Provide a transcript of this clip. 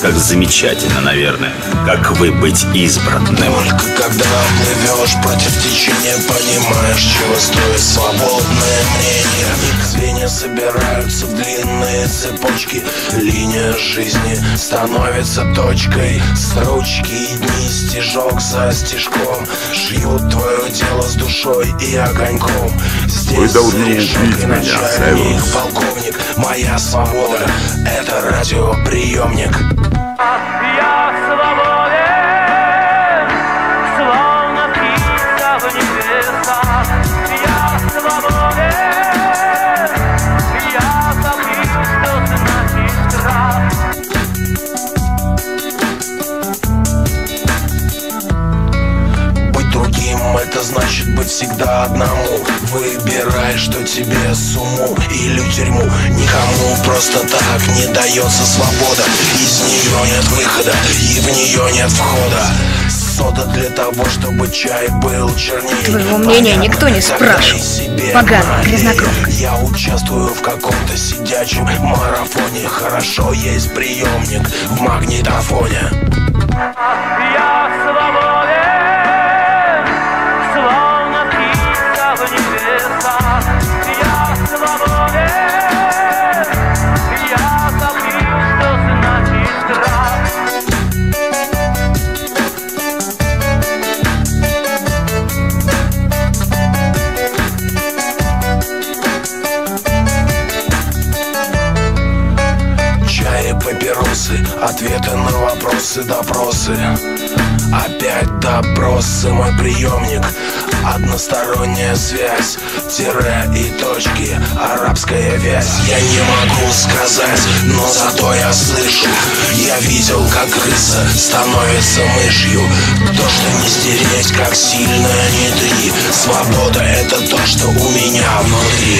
как замечательно, наверное, как вы быть избранным. Только когда плывешь против течения, понимаешь, чего стоит свободное мнение. Звенья собираются в длинные цепочки, линия жизни становится точкой. Строчки дни стежок за стежком шьют твое дело с душой и огоньком. Здесь Вы должны убить меня, Сайлос. Моя свобода — это радиоприемник. Я значит быть всегда одному. Выбирай, что тебе сумму или тюрьму. Никому просто так не дается свобода. Из нее нет выхода и в нее нет входа. Сода для того, чтобы чай был чернее. Твоего мнения никто не спрашивал. Поганый грязнокровка. Я участвую в каком-то сидячем марафоне. Хорошо есть приемник в магнитофоне Чай и папиросы, ответы на вопросы, допросы. Опять допросы, мой приемник Односторонняя связь, тире и точки Арабская вязь. Я не могу сказать, но зато я слышу. Я видел, как крыса становится мышью. То, что не стереть, как сильно не три. Свобода — это то, что у меня внутри